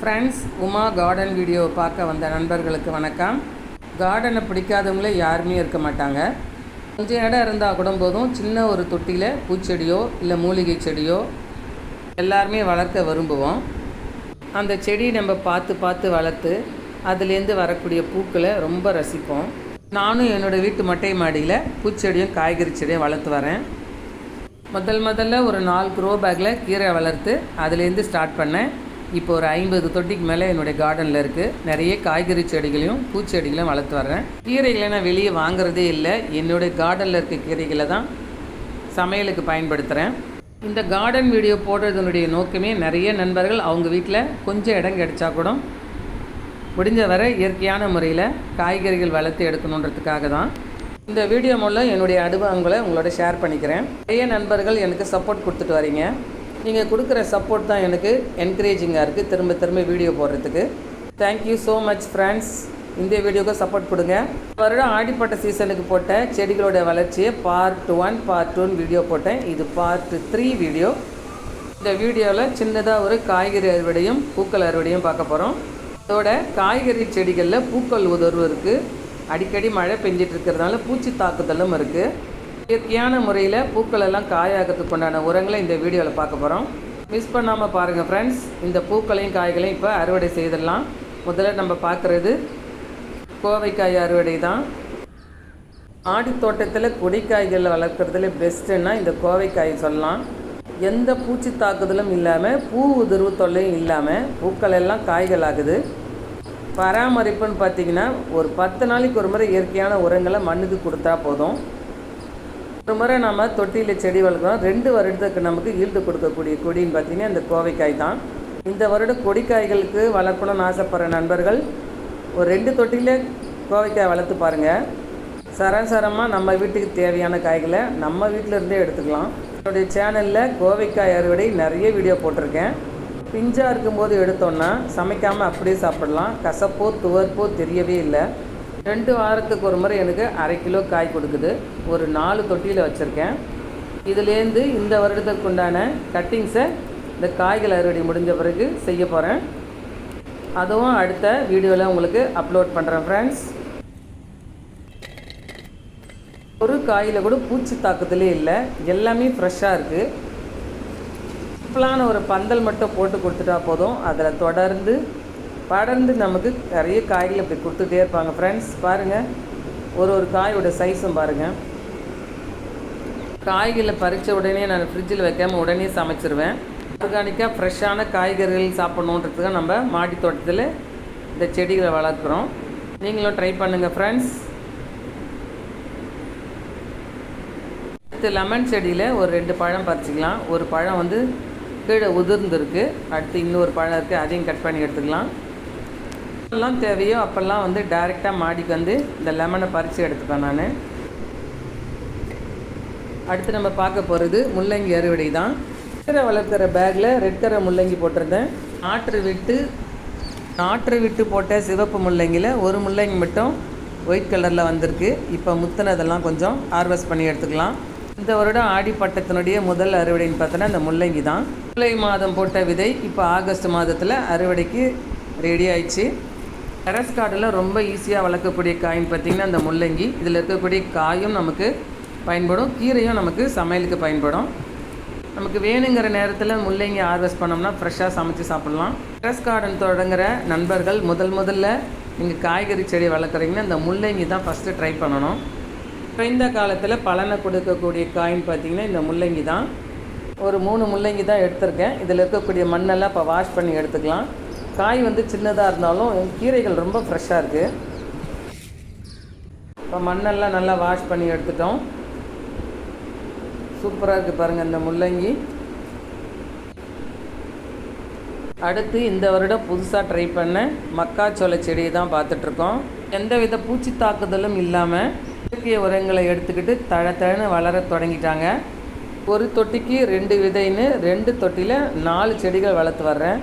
Friends Uma garden வீடியோவை பார்க்க வந்த நண்பர்களுக்கு வணக்கம். கார்டனை பிடிக்காதவங்களே யாருமே இருக்க மாட்டாங்க. கொஞ்சம் இடம் இருந்தால் கூட போதும். சின்ன ஒரு தொட்டியில் பூச்செடியோ இல்லை மூலிகை செடியோ எல்லாருமே வளர்க்க விரும்புவோம். அந்த செடி நம்ம பார்த்து பார்த்து வளர்த்து அதுலேருந்து வரக்கூடிய பூக்களை ரொம்ப ரசிப்போம். நானும் என்னோடய வீட்டு மொட்டை மாடியில் பூச்செடியும் காய்கறி செடியும் வளர்த்து வரேன். முதல் முதல்ல ஒரு நாலு க்ரோ பேக்கில் கீரை வளர்த்து அதுலேருந்து ஸ்டார்ட் பண்ணேன். இப்போ ஒரு ஐம்பது தொட்டிக்கு மேலே என்னுடைய கார்டனில் இருக்குது நிறைய காய்கறி செடிகளையும் பூச்செடிகளையும் வளர்த்து வர்றேன். கீரைகளை நான் வெளியே வாங்குறதே இல்லை. என்னுடைய கார்டனில் இருக்க கீரைகளை தான் சமையலுக்கு பயன்படுத்துகிறேன் இந்த கார்டன் வீடியோ போடுறதுனுடைய நோக்கமே நிறைய நண்பர்கள் அவங்க வீட்டில் கொஞ்சம் இடம் கிடைச்சா கூட முடிஞ்ச வரை இயற்கையான முறையில் காய்கறிகள் வளர்த்து எடுக்கணுன்றதுக்காக தான். இந்த வீடியோ மூலம் என்னுடைய அனுபவங்களை உங்களோட ஷேர் பண்ணிக்கிறேன். நிறைய நண்பர்கள் எனக்கு சப்போர்ட் கொடுத்துட்டு வரீங்க. நீங்கள் கொடுக்குற சப்போர்ட் தான் எனக்கு என்கரேஜிங்காக இருக்குது திரும்ப திரும்ப வீடியோ போடுறதுக்கு. தேங்க்யூ ஸோ மச் ஃப்ரெண்ட்ஸ் இந்த வீடியோக்கு சப்போர்ட் கொடுங்க. வருடம் ஆடிப்பட்ட சீசனுக்கு போட்ட செடிகளோட வளர்ச்சியை பார்ட் ஒன் பார்ட் டூன்னு வீடியோ போட்டேன். இது பார்ட் த்ரீ வீடியோ இந்த வீடியோவில் சின்னதாக ஒரு காய்கறி அறுவடையும் பூக்கள் அறுவடையும் பார்க்க போகிறோம் இதோட காய்கறி செடிகளில் பூக்கள் உதர்வு இருக்குது அடிக்கடி மழை பெஞ்சிட்டு இருக்கிறதுனால பூச்சி தாக்குதலும் இருக்குது இயற்கையான முறையில் பூக்கள் எல்லாம் காயாகிறதுக்கு உண்டான உரங்களை இந்த வீடியோவில் பார்க்க போகிறோம் மிஸ் பண்ணாமல் பாருங்கள் ஃப்ரெண்ட்ஸ் இந்த பூக்களையும் காய்களையும் இப்போ அறுவடை செய்திடலாம். முதல்ல நம்ம பார்க்குறது கோவைக்காய் அறுவடை தான். ஆடி தோட்டத்தில் கொடிக்காய்கள் வளர்க்குறதுல பெஸ்ட்டுன்னா இந்த கோவைக்காய் சொல்லலாம். எந்த பூச்சி தாக்குதலும் இல்லாமல் பூ உதிர்வு தொல்லையும் இல்லாமல் பூக்கள் எல்லாம் காய்கள் ஆகுது பராமரிப்புன்னு பார்த்தீங்கன்னா ஒரு பத்து நாளைக்கு ஒரு முறை இயற்கையான உரங்களை மண்ணுக்கு கொடுத்தா போதும். ஒரு முறை நம்ம தொட்டியில் செடி வளர்க்குறோம். ரெண்டு வருடத்துக்கு நமக்கு ஈல்டு கொடுக்கக்கூடிய கொடின்னு பார்த்தீங்கன்னா இந்த கோவைக்காய் தான். இந்த வருடம் கொடிக்காய்களுக்கு வளர்க்கணும்னு ஆசைப்படுற நண்பர்கள் ஒரு ரெண்டு தொட்டியில் கோவைக்காய் வளர்த்து பாருங்கள் சரசரமாக நம்ம வீட்டுக்கு தேவையான காய்களை நம்ம வீட்டில் இருந்தே எடுத்துக்கலாம். என்னுடைய சேனலில் கோவைக்காய் அறுவடை நிறைய வீடியோ போட்டிருக்கேன். பிஞ்சாக இருக்கும்போது எடுத்தோன்னா சமைக்காமல் அப்படியே சாப்பிடலாம். கசப்போ துவர்ப்போ தெரியவே இல்லை. ரெண்டு வாரத்துக்கு ஒரு முறை எனக்கு அரை கிலோ காய் கொடுக்குது. ஒரு நாலு தொட்டியில் வச்சுருக்கேன். இதுலேருந்து இந்த வருடத்துக்கு உண்டான கட்டிங்ஸை இந்த காய்கள் அறுவடை முடிஞ்ச பிறகு செய்ய போகிறேன் அதுவும் அடுத்த வீடியோவில் உங்களுக்கு அப்லோட் பண்ணுறேன் ஃப்ரெண்ட்ஸ் ஒரு காயில் கூட பூச்சி தாக்குதலே இல்லை. எல்லாமே ஃப்ரெஷ்ஷாக இருக்குது சிம்பிளான ஒரு பந்தல் மட்டும் போட்டு கொடுத்துட்டா போதும். அதில் தொடர்ந்து படர்ந்து நமக்கு நிறைய காய்கள் அப்படி கொடுத்துட்டே இருப்பாங்க. ஃப்ரெண்ட்ஸ் பாருங்கள் ஒரு ஒரு காயோட சைஸும் பாருங்கள் காய்களை பறித்த உடனே நான் ஃப்ரிட்ஜில் வைக்காமல் உடனே சமைச்சிருவேன். ஆர்கானிக்காக ஃப்ரெஷ்ஷான காய்கறிகள் சாப்பிட்ணுன்றதுக்காக நம்ம மாடி தோட்டத்தில் இந்த செடிகளை வளர்க்குறோம். நீங்களும் ட்ரை பண்ணுங்கள் ஃப்ரெண்ட்ஸ் அடுத்து லெமன் செடியில் ஒரு ரெண்டு பழம் பறிச்சிக்கலாம். ஒரு பழம் வந்து கீழே உதிர்ந்துருக்கு. அடுத்து இன்னொரு பழம் இருக்குது அதையும் கட் பண்ணி எடுத்துக்கலாம். எப்பெல்லாம் தேவையோ அப்போல்லாம் வந்து டைரெக்டாக மாடிக்கு வந்து இந்த லெமனை பறித்து எடுத்துப்பேன் நான். அடுத்து நம்ம பார்க்க போகிறது முள்ளங்கி அறுவடை தான். கீரை வளர்க்குற பேக்கில் ரெட் கரை முள்ளங்கி போட்டிருந்தேன். நாற்று விட்டு நாற்று விட்டு போட்ட சிவப்பு முள்ளங்கியில் ஒரு முள்ளங்கி மட்டும் ஒயிட் கலரில் வந்திருக்கு. இப்போ முத்தினதெல்லாம் கொஞ்சம் ஹார்வெஸ்ட் பண்ணி எடுத்துக்கலாம். இந்த வருடம் ஆடிப்பட்டத்தினுடைய முதல் அறுவடைன்னு பார்த்தோன்னா இந்த முள்ளங்கி தான். ஜூலை மாதம் போட்ட விதை இப்போ ஆகஸ்ட் மாதத்தில் அறுவடைக்கு ரெடி ஆயிடுச்சு. டெரஸ் கார்டில் ரொம்ப ஈஸியாக வளர்க்கக்கூடிய காயின் பார்த்திங்கன்னா அந்த முள்ளங்கி இதில் இருக்கக்கூடிய காயும் நமக்கு பயன்படும் கீரையும் நமக்கு சமையலுக்கு பயன்படும். நமக்கு வேணுங்கிற நேரத்தில் முள்ளங்கி ஹார்வெஸ்ட் பண்ணோம்னா ஃப்ரெஷ்ஷாக சமைச்சு சாப்பிட்லாம். டெரஸ் கார்டன் தொடங்குற நண்பர்கள் முதல் முதல்ல நீங்கள் காய்கறி செடி வளர்க்குறீங்கன்னா இந்த முள்ளங்கி தான் ஃபஸ்ட்டு ட்ரை பண்ணணும். குறைந்த காலத்தில் பலனை கொடுக்கக்கூடிய காயின் பார்த்தீங்கன்னா இந்த முள்ளங்கி தான். ஒரு மூணு முள்ளங்கி தான் எடுத்திருக்கேன். இதில் இருக்கக்கூடிய மண்ணெல்லாம் இப்போ வாஷ் பண்ணி எடுத்துக்கலாம். காய் வந்து சின்னதாக இருந்தாலும் கீரைகள் ரொம்ப ஃப்ரெஷ்ஷாக இருக்குது இப்போ மண்ணெல்லாம் நல்லா வாஷ் பண்ணி எடுத்துட்டோம். சூப்பராக இருக்குது பாருங்கள் இந்த முள்ளங்கி. அடுத்து இந்த வருடம் புதுசாக ட்ரை பண்ண மக்காச்சோள செடியை தான் பார்த்துட்ருக்கோம். எந்த வித பூச்சி தாக்குதலும் இல்லாமல் இயற்கை உரங்களை எடுத்துக்கிட்டு தழ தழன்னு வளர தொடங்கிட்டாங்க. ஒரு தொட்டிக்கு ரெண்டு விதைன்னு ரெண்டு தொட்டியில் நாலு செடிகள் வளர்த்து வர்றேன்.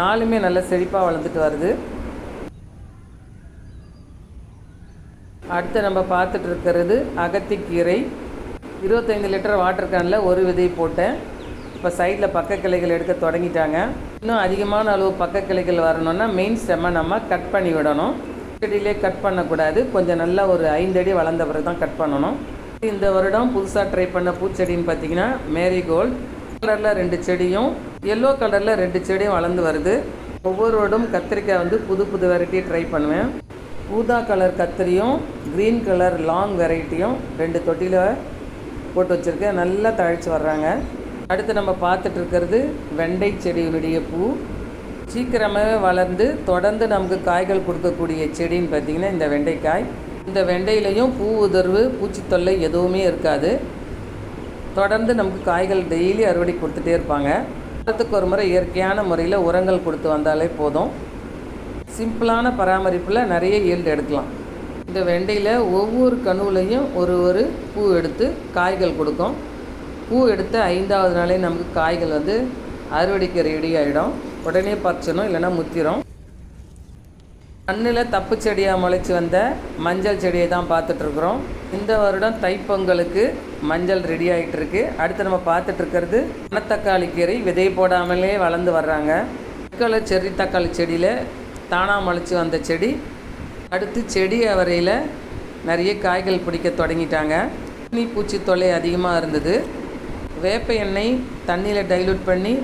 நாலுமே நல்ல செழிப்பாக வளர்ந்துட்டு வருது. அடுத்து நம்ம பார்த்துட்டு இருக்கிறது அகத்திக்கீரை. இருபத்தைந்து லிட்டர் வாட்டர் கேனில் ஒரு விதை போட்டேன். இப்போ சைடில் பக்க கிளைகள் எடுக்க தொடங்கிட்டாங்க. இன்னும் அதிகமான அளவு பக்க கிளைகள் வரணும்னா மெயின் ஸ்டெம்மை நம்ம கட் பண்ணி விடணும். செடியிலே கட் பண்ணக்கூடாது. கொஞ்சம் நல்லா ஒரு ஐந்தடி வளர்ந்த பிறகு தான் கட் பண்ணணும். இந்த வருடம் புதுசாக ட்ரை பண்ண பூச்செடின்னு பார்த்தீங்கன்னா மேரிகோல்டு கலரில் ரெண்டு செடியும் எல்லோ கலரில் ரெண்டு செடியும் வளர்ந்து வருது. ஒவ்வொரு ரோடும் கத்திரிக்காய் வந்து புது புது வெரைட்டி ட்ரை பண்ணுவேன். ஊதா கலர் கத்திரியும் க்ரீன் கலர் லாங் வெரைட்டியும் ரெண்டு தொட்டியில் போட்டு வச்சுருக்கேன். நல்லா தழைச்சி வர்றாங்க. அடுத்து நம்ம பார்த்துட்டு இருக்கிறது வெண்டை செடியினுடைய பூ. சீக்கிரமாகவே வளர்ந்து தொடர்ந்து நமக்கு காய்கள் கொடுக்கக்கூடிய செடின்னு பார்த்திங்கன்னா இந்த வெண்டைக்காய். இந்த வெண்டையிலையும் பூ உதர்வு பூச்சி தொல்லை எதுவுமே இருக்காது. தொடர்ந்து நமக்கு காய்கள் டெய்லி அறுவடை கொடுத்துட்டே இருப்பாங்க. வாரத்துக்கு ஒரு முறை இயற்கையான முறையில் உரங்கள் கொடுத்து வந்தாலே போதும். சிம்பிளான பராமரிப்பில் நிறைய ஈல்டு எடுக்கலாம். இந்த வெண்டையில் ஒவ்வொரு கணுவிலையும் ஒரு ஒரு பூ எடுத்து காய்கள் கொடுக்கும். பூ எடுத்த ஐந்தாவது நாளே நமக்கு காய்கள் வந்து அறுவடைக்கு ரெடி ஆகிடும் உடனே பறிச்சிடும் இல்லைன்னா முத்திரும். மண்ணில் தப்பு செடியாக முளைச்சி வந்த மஞ்சள் செடியை தான் பார்த்துட்ருக்குறோம். இந்த வருடம் தைப்பொங்கலுக்கு மஞ்சள் ரெடி ஆகிட்டு இருக்கு அடுத்து நம்ம பார்த்துட்டு இருக்கிறது மணத்தக்காளி கீரை. விதை போடாமலே வளர்ந்து வர்றாங்க. தக்காளி செர்ரி தக்காளி செடியில் தானாக முளைச்சி வந்த செடி. அடுத்து செடி அவரையில் நிறைய காய்கள் பிடிக்க தொடங்கிட்டாங்க. பூச்சி தொல்லை அதிகமாக இருந்தது. வேப்ப எண்ணெய் தண்ணியில் டைலூட் பண்ணி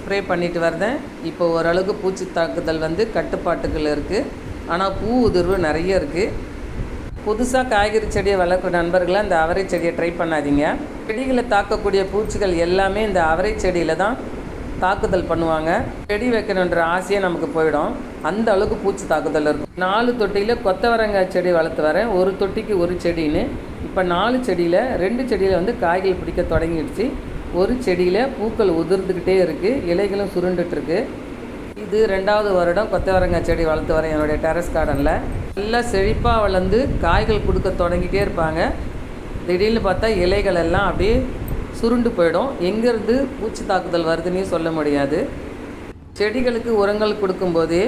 ஸ்ப்ரே பண்ணிட்டு வரதேன் இப்போ ஓரளவுக்கு பூச்சி தாக்குதல் வந்து கட்டுப்பாட்டுகள் இருக்குது ஆனால் பூ உதிர்வு நிறைய இருக்குது புதுசாக காய்கறி செடியை வளர்க்கும் நண்பர்களை அந்த அவரை செடியை ட்ரை பண்ணாதீங்க. செடிகளை தாக்கக்கூடிய பூச்சிகள் எல்லாமே இந்த அவரை செடியில் தான் தாக்குதல் பண்ணுவாங்க. செடி வைக்கணுன்ற ஆசையே நமக்கு போயிடும். அந்த அளவுக்கு பூச்சி தாக்குதல் இருக்கும். நாலு தொட்டியில் கொத்தவரங்காய் செடி வளர்த்து வரேன். ஒரு தொட்டிக்கு ஒரு செடின்னு. இப்போ நாலு செடியில் ரெண்டு செடியில் வந்து காய்கள் பிடிக்க தொடங்கிடுச்சு. ஒரு செடியில் பூக்கள் உதிர்ந்துக்கிட்டே இருக்குது இலைகளும் சுருண்டுட்டுருக்கு இது ரெண்டாவது வருடம் கொத்தவரங்காய் செடி வளர்த்து வரேன் என்னுடைய டெரஸ் கார்டனில். நல்லா செழிப்பாக வளர்ந்து காய்கள் கொடுக்க தொடங்கிட்டே இருப்பாங்க. திடீர்னு பார்த்தா இலைகள் எல்லாம் அப்படியே சுருண்டு போயிடும். எங்கேருந்து பூச்சி தாக்குதல் வருதுன்னே சொல்ல முடியாது. செடிகளுக்கு உரங்கள் கொடுக்கும்போதே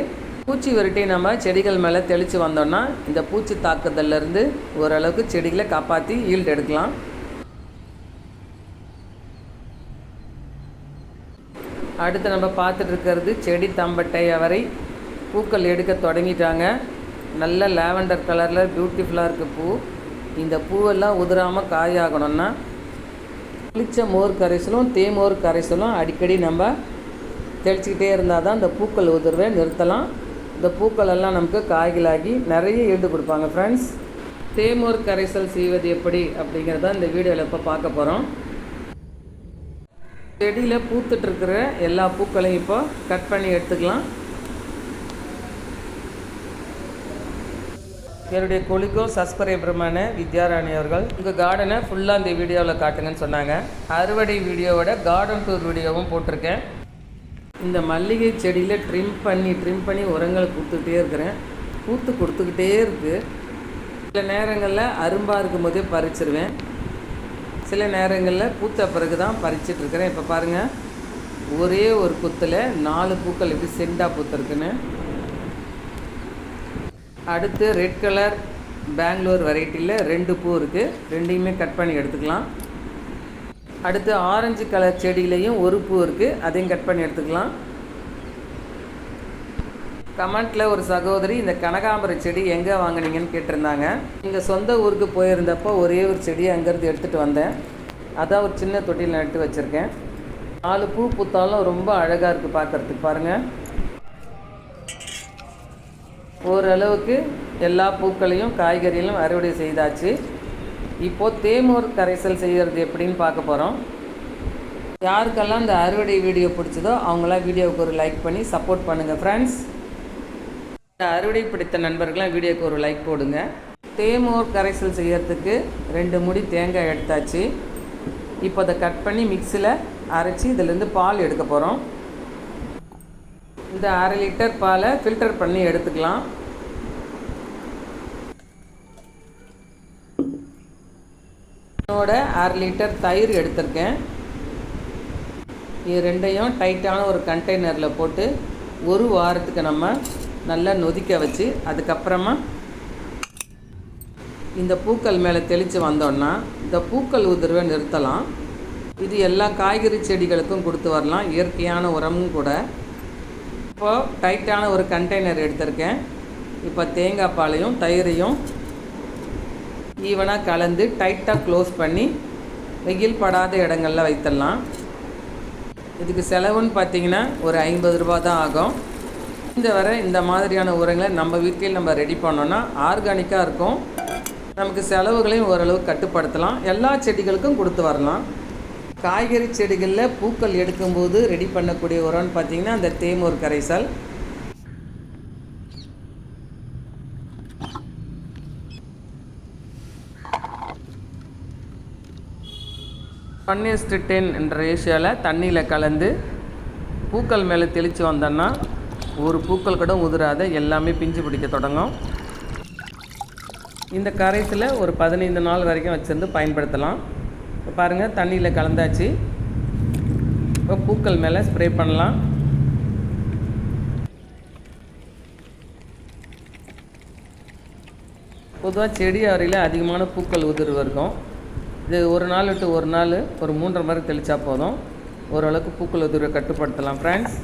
பூச்சி விரட்டி நம்ம செடிகள் மேலே தெளித்து வந்தோம்னா இந்த பூச்சி தாக்குதல்லேருந்து ஓரளவுக்கு செடிகளை காப்பாற்றி ஈல்டு எடுக்கலாம். அடுத்து நம்ம பார்த்துட்டு இருக்கிறது செடி தம்பட்டை அவரை பூக்கள் எடுக்க தொடங்கிட்டாங்க. நல்ல லாவெண்டர் கலரில் பியூட்டிஃபுல்லாக இருக்குது பூ. இந்த பூவெல்லாம் உதிராமல் காயாகணும்னா புளிச்ச மோர் கரைசலும் தேமோர் கரைசலும் அடிக்கடி நம்ம தெளிச்சிக்கிட்டே இருந்தால் தான் இந்த பூக்கள் உதிர்வை நிறுத்தலாம். இந்த பூக்கள் எல்லாம் நமக்கு காய்களாகி நிறைய ஈடு கொடுப்பாங்க ஃப்ரெண்ட்ஸ் தேமோர் கரைசல் செய்வது எப்படி அப்படிங்கிறத இந்த வீடியோவில் இப்போ பார்க்க போகிறோம் செடியில் பூத்துட்ருக்கிற எல்லா பூக்களையும் இப்போ கட் பண்ணி எடுத்துக்கலாம். என்னுடைய கொலிக்கோ சப்ஸ்கிரைபருமான வித்யாராணி அவர்கள். உங்கள் கார்டனை ஃபுல்லாக இந்த வீடியோவில் காட்டுங்கன்னு சொன்னாங்க. அறுவடை வீடியோவோட கார்டன் டூர் வீடியோவும் போட்டிருக்கேன். இந்த மல்லிகை செடியில் ட்ரிம் பண்ணி ட்ரிம் பண்ணி உரங்கள் கொடுத்துக்கிட்டே இருக்கிறேன். பூத்து கொடுத்துக்கிட்டே இருக்குது சில நேரங்களில் அரும்பாக இருக்கும் போதே பறிச்சிருவேன். சில நேரங்களில் பூத்த பிறகு தான் பறிச்சிட்ருக்கிறேன். இப்போ பாருங்கள் ஒரே ஒரு குத்தில் நாலு பூக்கள் எப்படி செண்டாக பூத்துருக்குன்னு. அடுத்து ரெட் கலர் பெங்களூர் வெரைட்டியில் ரெண்டு பூ இருக்குது ரெண்டையுமே கட் பண்ணி எடுத்துக்கலாம். அடுத்து ஆரஞ்சு கலர் செடியிலையும் ஒரு பூ இருக்குது அதையும் கட் பண்ணி எடுத்துக்கலாம். கமெண்ட்டில் ஒரு சகோதரி இந்த கனகாம்பர செடி எங்கே வாங்குனீங்கன்னு கேட்டிருந்தாங்க. எங்கள் சொந்த ஊருக்கு போயிருந்தப்போ ஒரே ஒரு செடியை அங்கேருந்து எடுத்துகிட்டு வந்தேன். அதான் ஒரு சின்ன தொட்டியில் நட்டு வச்சுருக்கேன். நாலு பூ பூத்தாலும் ரொம்ப அழகாக இருக்குது பார்க்குறதுக்கு பாருங்கள் ஓரளவுக்கு எல்லா பூக்களையும் காய்கறிகளும் அறுவடை செய்தாச்சு. இப்போது தேமூர் கரைசல் செய்கிறது எப்படின்னு பார்க்க போகிறோம் யாருக்கெல்லாம் இந்த அறுவடை வீடியோ பிடிச்சதோ அவங்களாம் வீடியோவுக்கு ஒரு லைக் பண்ணி சப்போர்ட் பண்ணுங்கள் ஃப்ரெண்ட்ஸ் அறுவடை பிடித்த நண்பர்கள்லாம் வீடியோக்கு ஒரு லைக் போடுங்க. தேமோர் கரைசல் செய்யறதுக்கு ரெண்டு முடி தேங்காய் எடுத்தாச்சு. இப்போ அதை கட் பண்ணி மிக்சியில் அரைச்சி இதிலேருந்து பால் எடுக்க போகிறோம் இந்த அரை லிட்டர் பாலை ஃபில்டர் பண்ணி எடுத்துக்கலாம். என்னோட அரை லிட்டர் தயிர் எடுத்திருக்கேன். இது ரெண்டையும் டைட்டான ஒரு கண்டெய்னரில் போட்டு ஒரு வாரத்துக்கு நம்ம நல்லா நொதிக்க வச்சு அதுக்கப்புறமா இந்த பூக்கள் மேலே தெளித்து வந்தோன்னா இந்த பூக்கள் உதிர்வை நிறுத்தலாம். இது எல்லா காய்கறி செடிகளுக்கும் கொடுத்து வரலாம். இயற்கையான உரமும் கூட. இப்போது டைட்டான ஒரு கண்டெய்னர் எடுத்திருக்கேன். இப்போ தேங்காய் பாலையும் தயிரையும் ஈவனாக கலந்து டைட்டாக க்ளோஸ் பண்ணி வெயில் படாத இடங்களில் வைத்திடலாம். இதுக்கு செலவுன்னு பார்த்தீங்கன்னா ஒரு ஐம்பது ரூபா தான் ஆகும். இந்த வரை இந்த மாதிரியான உரங்களை நம்ம வீட்டில் நம்ம ரெடி பண்ணோன்னா ஆர்கானிக்காக இருக்கும். நமக்கு செலவுகளையும் ஓரளவு கட்டுப்படுத்தலாம். எல்லா செடிகளுக்கும் கொடுத்து வரலாம். காய்கறி செடிகளில் பூக்கள் எடுக்கும்போது ரெடி பண்ணக்கூடிய உரம்னு பார்த்தீங்கன்னா அந்த தேமூர் கரைசல். ஒன் எஸ்டு டென் என்ற ரேஷியோவில் தண்ணியில் கலந்து பூக்கள் மேலே தெளித்து வந்தோன்னா ஒரு பூக்கள் கூட உதிராத எல்லாமே பிஞ்சு பிடிக்க தொடங்கும். இந்த கரைசலை ஒரு பதினைந்து நாள் வரைக்கும் வச்சுருந்து பயன்படுத்தலாம். இப்போ பாருங்கள் தண்ணியில் கலந்தாச்சு. இப்போ பூக்கள் மேலே ஸ்ப்ரே பண்ணலாம். பொதுவாக செடி அறையில் அதிகமான பூக்கள் உதிர்வு இருக்கும் இது ஒரு நாள் விட்டு ஒரு நாள் ஒரு மூன்றரை மாதிரி தெளித்தா போதும். ஓரளவுக்கு பூக்கள் உதிர்வை கட்டுப்படுத்தலாம் ஃப்ரெண்ட்ஸ்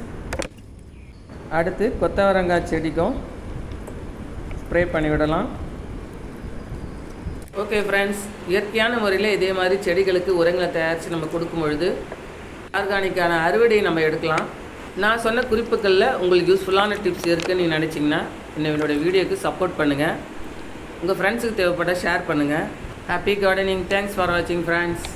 அடுத்து கொத்தவரங்காய் செடிக்கும் ஸ்ப்ரே பண்ணிவிடலாம் ஓகே ஃப்ரெண்ட்ஸ் இயற்கையான முறையில் இதே மாதிரி செடிகளுக்கு உரங்களை தயாரித்து நம்ம கொடுக்கும் பொழுது ஆர்கானிக்கான அறுவடையை நம்ம எடுக்கலாம். நான் சொன்ன குறிப்புகளில் உங்களுக்கு யூஸ்ஃபுல்லான டிப்ஸ் இருக்குன்னு நீங்கள் நினச்சிங்கன்னா என்னோட வீடியோக்கு சப்போர்ட் பண்ணுங்கள் உங்கள் ஃப்ரெண்ட்ஸுக்கு தேவைப்பட்ட ஷேர் பண்ணுங்கள் ஹாப்பி கார்டனிங் தேங்க்ஸ் ஃபார் வாட்சிங் ஃப்ரெண்ட்ஸ்